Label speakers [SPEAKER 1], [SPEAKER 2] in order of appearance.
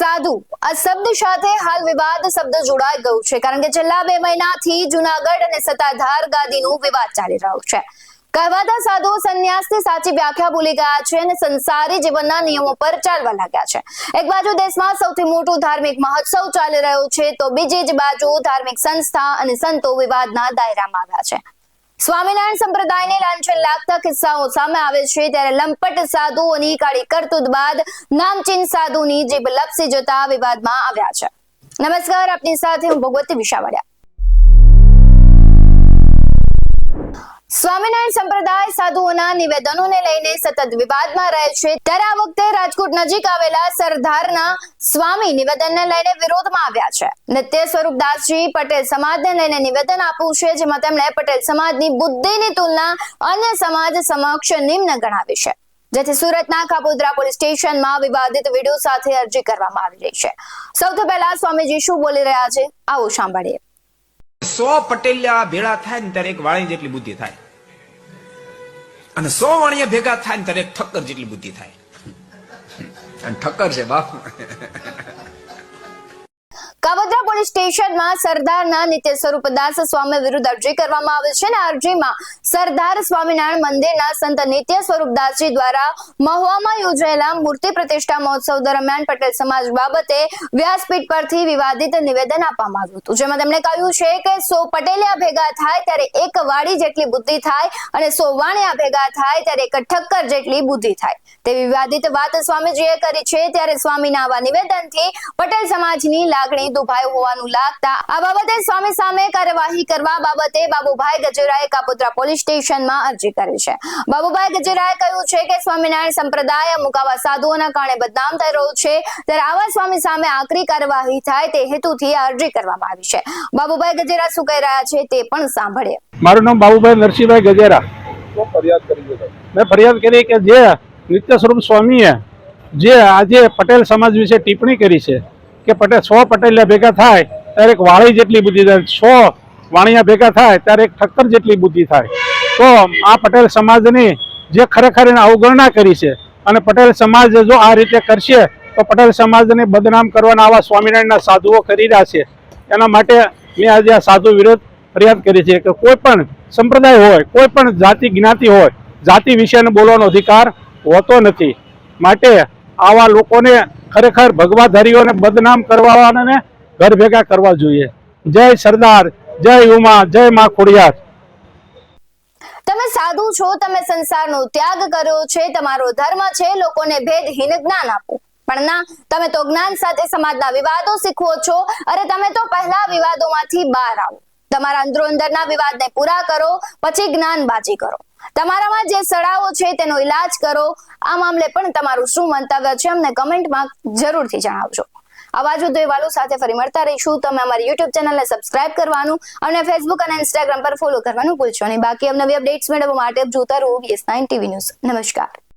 [SPEAKER 1] સાધુ આ શબ્દ સાથે હાલ વિવાદ શબ્દ જોડાઈ ગયો છે, કારણ કે છેલ્લા બે મહિનાથી જુનાગઢ અને સત્તાધાર ગાદીનું વિવાદ ચાલી રહ્યો છે. કહેવાતા સાધુ સંન્યાસની સાચી વ્યાખ્યા ભૂલી ગયા છે અને સંસારી જીવનના નિયમો પર ચાલવા લાગ્યા છે. એક બાજુ દેશમાં સૌથી મોટું ધાર્મિક મહોત્સવ ચાલી રહ્યો છે, તો બીજી જ બાજુ ધાર્મિક સંસ્થા અને સંતો વિવાદના દાયરામાં આવ્યા છે. સ્વામિનારાયણ સંપ્રદાયને લાંછન લાગતા કિસ્સાઓ સામે આવે છે ત્યારે લંપટ સાધુઓની કાળી કરતૂત બાદ નામચીન સાધુની જીભ લપસી જતા વિવાદમાં આવ્યા છે. નમસ્કાર, આપની સાથે હું ભગવતી વિશાવડિયા. સ્વામિનારાયણ સંપ્રદાય સાધુઓના નિવેદનોને લઈને સતત વિવાદમાં રહે છે. ત્યારે આ વખતે રાજકોટ નજીક આવેલા સરદારના સ્વામી નિવેદનને લઈને વિરોધમાં આવ્યા છે. નિત્ય સ્વરૂપદાસજી પટેલ સમાજને લઈને નિવેદન આપ્યું છે, જેમાં તેમણે પટેલ સમાજની બુદ્ધિની તુલના અન્ય સમાજ સમક્ષ નિમ્ન ગણાવી છે. જેથી સુરતના ખાપોદરા પોલીસ સ્ટેશનમાં વિવાદિત વીડિયો સાથે અરજી કરવામાં આવી રહી છે. સૌથી પહેલા સ્વામીજી શું બોલી રહ્યા છે? આવો સાંભળીએ.
[SPEAKER 2] સો પટેલિયા ભેળા થાય ને ત્યારે એક વાળી જેટલી બુદ્ધિ થાય. અને સો વાણિયા ભેગા થાય ને ત્યારે ઠક્કર જેટલી બુદ્ધિ થાય. અને ઠક્કર છે બાપ.
[SPEAKER 1] પોલીસ સ્ટેશનમાં સરદારના નિત્ય સ્વરૂપદાસ સ્વામી વિરુદ્ધ અરજી કરવામાં આવી છે અને અરજીમાં સરદાર સ્વામિનારાયણ મંદિરના સંત નિત્ય સ્વરૂપદાસજી દ્વારા મહુવામાં યોજાયેલા મૂર્તિ પ્રતિષ્ઠા મહોત્સવ દરમિયાન પટેલ સમાજ બાબતે વ્યાસપીઠ પરથી વિવાદિત નિવેદન આપવામાં આવ્યું હતું. જેમાં તેમણે કહ્યું છે કે સો પટેલિયા ભેગા થાય ત્યારે એક વાડી જેટલી બુદ્ધિ થાય અને સો વાણિયા ભેગા થાય ત્યારે એક ઠક્કર જેટલી બુદ્ધિ થાય. તે વિવાદિત વાત સ્વામીજીએ કરી છે ત્યારે સ્વામીના આવા નિવેદનથી પટેલ સમાજની લાગણી દુભાઈ હોવાનું લાગતા આ બાબતે સ્વામી સામે કાર્યવાહી કરવા બાબતે બાબુભાઈ ગજેરાએ કાપોદ્રા પોલીસ સ્ટેશનમાં અરજી કરી છે. બાબુભાઈ ગજેરાએ કહ્યું છે કે સ્વામિનારાયણ સંપ્રદાય અમુક આવા સાધુઓના કારણે બદનામ થઈ રહ્યો છે. ત્યારે આવા સ્વામી સામે આકરી કાર્યવાહી થાય તે હેતુથી આ અરજી કરવામાં આવી છે. બાબુભાઈ ગજેરા શું કહી રહ્યા છે તે પણ સાંભળીએ.
[SPEAKER 3] મારું નામ બાબુભાઈ નરસિંહભાઈ ગજેરા.
[SPEAKER 4] ફરિયાદ કરી
[SPEAKER 3] મેં ફરિયાદ કરી કે જે નિત્ય સ્વરૂપ સ્વામીએ જે આજે પટેલ સમાજ વિશે ટિપ્પણી કરી છે કે પટેલ, સો પટેલિયા ભેગા થાય, ત્યારે એક વાળી જેટલી બુદ્ધિ થાય. સો વાણિયા ભેગા થાય, ત્યારે એક ઠક્કર જેટલી બુદ્ધિ થાય. તો આ પટેલ સમાજની જે ખરેખર એને અવગણના કરી છે, અને પટેલ સમાજ જો આ રીતે કરશે, તો પટેલ સમાજને બદનામ કરવાના આવા સ્વામિનારાયણના સાધુઓ કરી રહ્યા છે. એના માટે મેં આજે આ સાધુ વિરોધ ફરિયાદ કરી છે કે કોઈ પણ સંપ્રદાય હોય, કોઈ પણ જાતિ જ્ઞાતિ હોય, જાતિ વિશેનો બોલવાનો અધિકાર હોતો નથી. માટે આવા લોકોને ખરેખર ભગવાધારીઓને બદનામ કરવાને ઘર ભેગા કરવા જોઈએ. જય સરદાર, જય ઉમા, જય મા ખોડિયાર.
[SPEAKER 1] તમે સાધુ છો, તમે સંસારનો ત્યાગ કર્યો છે, તમારો ધર્મ છે, લોકોને ભેદહીન જ્ઞાન આપો. પણ ના, તમે તો જ્ઞાન સાથે સમાજના વિવાદો શીખવો છો, અરે તમે તો પહેલા વિવાદોમાંથી બહાર આવો. તમારા અંદરો અંદરના વિવાદને પૂરા કરો, પછી જ્ઞાનબાજી કરો. તમારામાં જે સડાવો છે તેનો ઈલાજ કરો. આ મામલે પણ તમારું શું મંતવ્ય છે અમને કમેન્ટમાં જરૂરથી જણાવજો. આવા જ ઉદ્યોગવાલો સાથે ફરી મળતા રહીશું. તમે અમારી યુટ્યુબ ચેનલને સબસ્ક્રાઇબ કરવાનું અને ફેસબુક અને ઇન્સ્ટાગ્રામ પર ફોલો કરવાનું ભૂલશો નહીં. બાકી નવી અપડેટ્સ મેળવવા માટે જોતા રહો. VS nine TV news. નમસ્કાર.